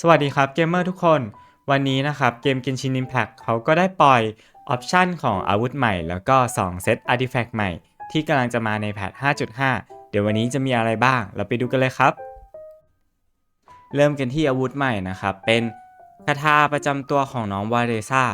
สวัสดีครับเกมเมอร์ทุกคน วันนี้นะครับเกม Genshin Impact เขาก็ได้ปล่อยออปชันของอาวุธใหม่ แล้วก็ 2 เซตอาร์ติแฟกต์ใหม่ ที่กำลังจะมาในแพท 5.5 เดี๋ยววันนี้จะมีอะไรบ้าง เราไปดูกันเลยครับ เริ่มกันที่อาวุธใหม่นะครับ เป็นคาถาประจำตัวของน้องวาเรซ่า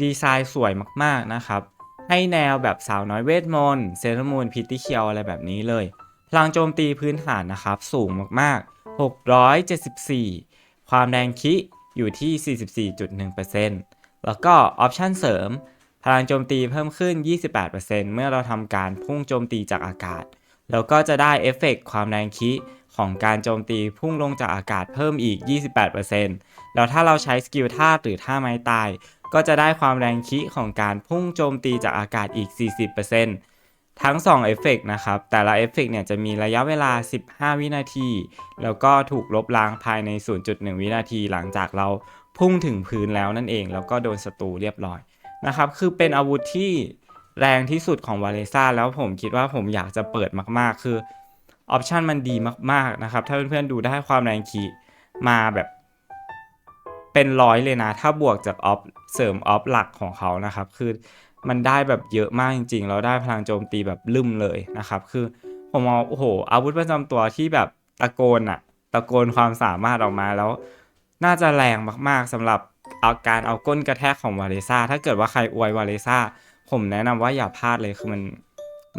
ดีไซน์สวยมากๆนะครับ ให้แนวแบบสาวน้อยเวทมนต์เซรามูนพิตติเคียวอะไรแบบนี้เลย พลังโจมตีพื้นฐานนะครับสูงมากๆ 674 ความแรงคิอยู่ที่ 44.1%แล้วก็ออปชันเสริม พลังโจมตีเพิ่มขึ้น 28%เมื่อเราทำการพุ่งโจมตีจากอากาศ แล้วก็จะได้เอฟเฟกต์ความแรงคิของการโจมตีพุ่งลงจากอากาศเพิ่มอีก 28%แล้วถ้าเราใช้สกิลท่าหรือท่าไม้ตาย ก็จะได้ความแรงคิของการพุ่งโจมตีจากอากาศอีก 40% ทั้ง2เอฟเฟกต์นะครับ แต่ละเอฟเฟกต์เนี่ยจะมีระยะเวลา 15 วินาที แล้วก็ถูกลบล้างภายใน 0.1 วินาที หลังจากเราพุ่งถึงพื้นแล้วนั่นเอง แล้วก็โดนศัตรูเรียบร้อยนะครับ คือเป็นอาวุธที่แรงที่สุดของวาเลซ่าแล้วผมคิดว่าผมอยากจะเปิดมากๆ คือออปชันมันดีมากๆนะครับ ถ้าเพื่อนๆดูได้ความแรงคีมาแบบเป็นร้อยเลยนะ ถ้าบวกจากออฟเสริมออฟหลักของเขานะครับ คือ มันได้แบบเยอะมากจริงๆแล้วได้พลังโจมตีแบบลืมเลยนะครับ คือผมมองโอ้โห อาวุธประจำตัวที่แบบตะโกนอะตะโกนความสามารถออกมาแล้ว น่าจะแรงมากๆสำหรับเอาการเอาก้นกระแทกของวาเลซ่า ถ้าเกิดว่าใครอวยวาเลซ่า ผมแนะนำว่าอย่าพลาดเลยคือมัน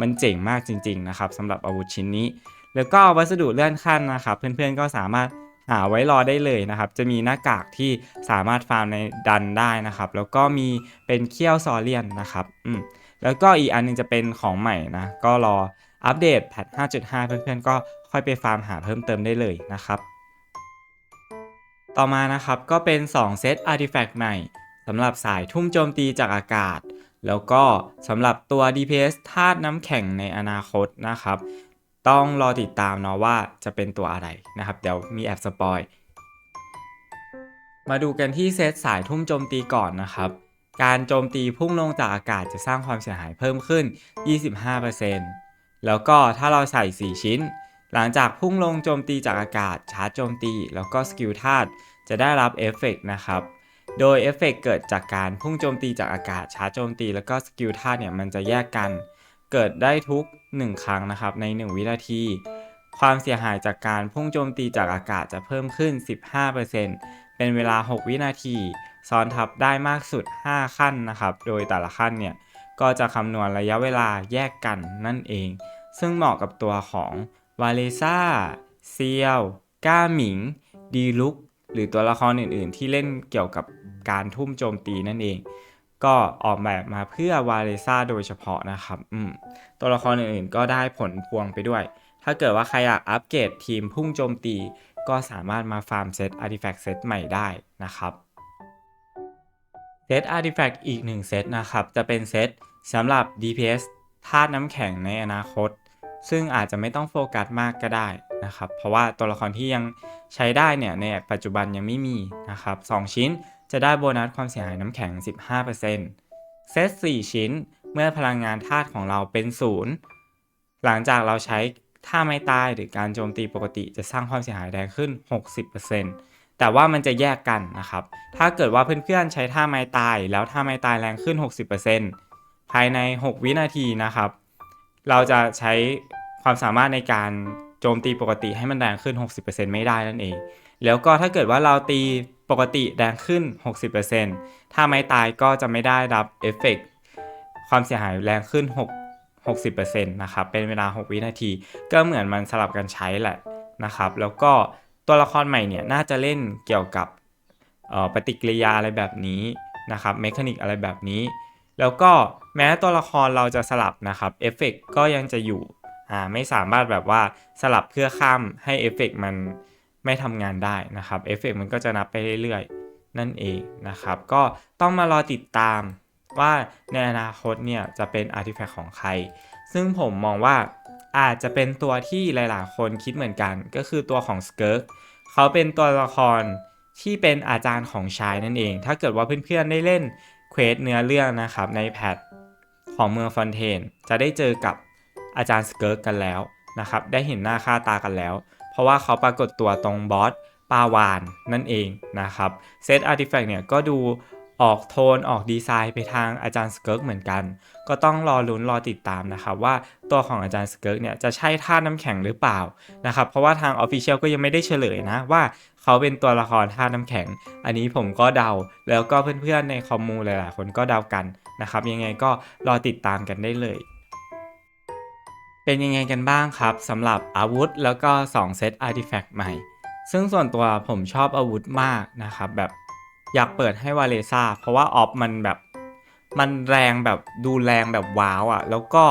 มันเจ๋งมากจริง ๆ นะครับสำหรับอาวุธชิ้นนี้ แล้วก็วัสดุเลื่อนขั้นนะครับ เพื่อนๆก็สามารถ หาไว้รอได้เลยนะครับ จะมีหน้ากากที่สามารถฟาร์มในดันได้นะครับ แล้วก็มีเป็นเขี้ยวซอเลียนนะครับอืมแล้วก็อีกอันนึงจะเป็นของใหม่นะ ก็รออัปเดตแพท5.5 เพื่อนๆ ก็ค่อยไปฟาร์มหาเพิ่มเติมได้เลยนะครับ ต่อมานะครับก็เป็น 2 เซตอาร์ติแฟกต์ใหม่สำหรับสายทุ่มโจมตีจากอากาศ แล้วก็สำหรับตัว DPS ธาตุน้ำแข็งในอนาคตนะครับ ต้องรอติดตามเนาะว่าจะเป็นตัวอะไรนะครับ เดี๋ยวมีแอบสปอย มาดูกันที่เซตสายทุ่มโจมตีก่อนนะครับ การโจมตีพุ่งลงจากอากาศจะสร้างความเสียหายเพิ่มขึ้น 25%แล้วก็ถ้าเราใส่ 4 ชิ้น หลังจากพุ่งลงโจมตีจากอากาศชาร์จโจมตี แล้วก็สกิลธาตุจะได้รับเอฟเฟกต์นะครับโดยเอฟเฟกต์เกิดจากการพุ่งโจมตีจากอากาศชาร์จโจมตี แล้วก็สกิลธาตุเนี่ยมันจะแยกกัน เกิดได้ทุก 1 ครั้งนะครับใน 1 วินาที ความเสียหายจากการพุ่งโจมตีจากอากาศจะเพิ่มขึ้น 15%เป็นเวลา 6 วินาที ซ้อนทับได้มากสุด 5 ขั้นนะครับ โดยแต่ละขั้นเนี่ยก็จะคำนวณระยะเวลาแยกกันนั่นเอง ซึ่งเหมาะกับตัวของวาเลซ่าเซียว ก้าหมิง ดีลุก หรือตัวละครอื่น ๆ ที่เล่นเกี่ยวกับการทุ่มโจมตีนั่นเอง ก็ออกแบบมาเพื่อวาเลซ่าโดยเฉพาะนะครับอืมตัวละครอื่นๆก็ได้ผลพวงไปด้วย ถ้าเกิดว่าใครอยากอัปเกรดทีมพุ่งโจมตี ก็สามารถมาฟาร์มเซตอาร์ติแฟกต์เซตใหม่ได้นะครับเซตอาร์ติแฟกต์อีกหนึ่งเซตนะครับ จะเป็นเซตสำหรับ DPS ธาตุน้ำแข็งในอนาคต ซึ่งอาจจะไม่ต้องโฟกัสมากก็ได้นะครับ เพราะว่าตัวละครที่ยังใช้ได้เนี่ยในปัจจุบันยังไม่มีนะครับ 2 ชิ้น จะได้โบนัสความเสียหายน้ำแข็ง 15%เซต4 ชิ้นเมื่อพลังงานธาตุของเราเป็นศูนย์หลังจากเราใช้ท่าไม้ตายหรือการโจมตีปกติจะสร้างความเสียหายแรงขึ้น 60%แต่ว่ามันจะแยกกันนะครับ ถ้าเกิดว่าเพื่อนๆใช้ท่าไม้ตายแล้วท่าไม้ตายแรงขึ้น 60%ภายใน 6 วินาทีนะครับ เราจะใช้ความสามารถในการ โจมตีปกติให้มันแรงขึ้น 60%ไม่ได้นั่นเอง แล้วก็ถ้าเกิดว่าเราตีปกติแรงขึ้น 60%ถ้าไม้ตายก็จะไม่ได้รับเอฟเฟกต์ความเสียหายแรงขึ้น 6 60%นะครับ เป็นเวลา 6 วินาที ก็เหมือนมันสลับกันใช้แหละนะครับ แล้วก็ตัวละครใหม่เนี่ยน่าจะเล่นเกี่ยวกับปฏิกิริยาอะไรแบบนี้นะครับเมคานิกอะไรแบบนี้ แล้วก็แม้ตัวละครเราจะสลับนะครับเอฟเฟกก็ยังจะอยู่ อ่าไม่สามารถแบบว่าสลับเพื่อข้ามให้เอฟเฟกมันไม่ทำงานได้นะครับเอฟเฟกมันก็จะนับไปเรื่อยๆ นั่นเองนะครับ ก็ต้องมารอติดตามว่าในอนาคตเนี่ยจะเป็นอาร์ติแฟกต์ของใคร ซึ่งผมมองว่าอาจจะเป็นตัวที่หลายๆ คนคิดเหมือนกัน ก็คือตัวของสเกิร์กเขาเป็นตัวละครที่เป็นอาจารย์ของชายนั่นเอง ถ้าเกิดว่าเพื่อนๆ ได้เล่นเควสเนื้อเรื่องนะครับในแพทของเมืองฟอนเทน จะได้เจอกับ อาจารย์สเกิร์กกันแล้วนะครับได้เห็นหน้าค่าตากันแล้ว เพราะว่าเขาปรากฏตัวตรงบอสปาวานนั่นเองนะครับเซตอาร์ติแฟกต์เนี่ยก็ดูออกโทนออกดีไซน์ไปทางอาจารย์สเกิร์กเหมือนกัน ก็ต้องรอลุ้นรอติดตามนะครับว่าตัวของอาจารย์สเกิร์กเนี่ยจะใช่ท่าน้ำแข็งหรือเปล่านะครับเพราะว่าทาง Official ก็ยังไม่ได้เฉลยนะว่าเขาเป็นตัวละครท่าน้ำแข็ง อันนี้ผมก็เดาแล้วก็เพื่อนๆในคอมมูหลายๆคนก็เดากันนะครับยังไงก็รอติดตามกันได้เลย เป็นยังไงกันบ้างครับสำหรับอาวุธแล้วก็ 2 เซตอาร์ติแฟกต์ใหม่ ซึ่งส่วนตัวผมชอบอาวุธมากนะครับ แบบอยากเปิดให้วาเลซ่าเพราะว่าออฟมันแบบ มันแรงแบบดูแรงแบบว้าวอะ่ะ แล้วก็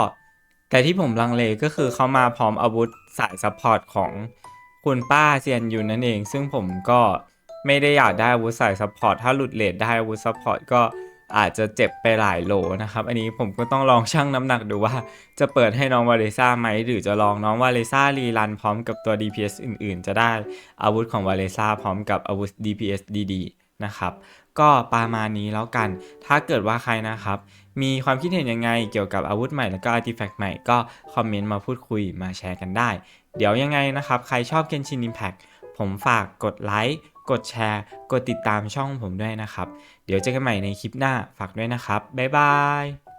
แต่ที่ผมลังเลก็คือเขามาพร้อมอาวุธสายซัพพอร์ตของคุณป้าเซียนอยู่นั่นเอง ซึ่งผมก็ไม่ได้อยากได้อาวุธสายซัพพอร์ตถ้าหลุดเลทได้อาวุธซัพพอร์ตก็ อาจจะเจ็บไปหลายโหลนะครับ อันนี้ผมก็ต้องลองชั่งน้ำหนักดูว่า จะเปิดให้น้องวาเลซ่าไหม หรือจะลองน้องวาเลซ่ารีรันพร้อมกับตัว DPS อื่นๆ จะได้อาวุธของวาเลซ่าพร้อมกับอาวุธ DPS ดีๆ นะครับก็ประมาณนี้แล้วกัน ถ้าเกิดว่าใครนะครับ มีความคิดเห็นยังไงเกี่ยวกับอาวุธใหม่แล้วก็อาร์ติแฟกต์ใหม่ก็คอมเมนต์มาพูดคุยมาแชร์กันได้ เดี๋ยวยังไงนะครับ ใครชอบ Genshin Impact ผมฝากกดไลค์ กดแชร์ กดติดตามช่องผมด้วยนะครับ เดี๋ยวเจอกันใหม่ในคลิปหน้าฝากด้วยนะครับ บ๊ายบาย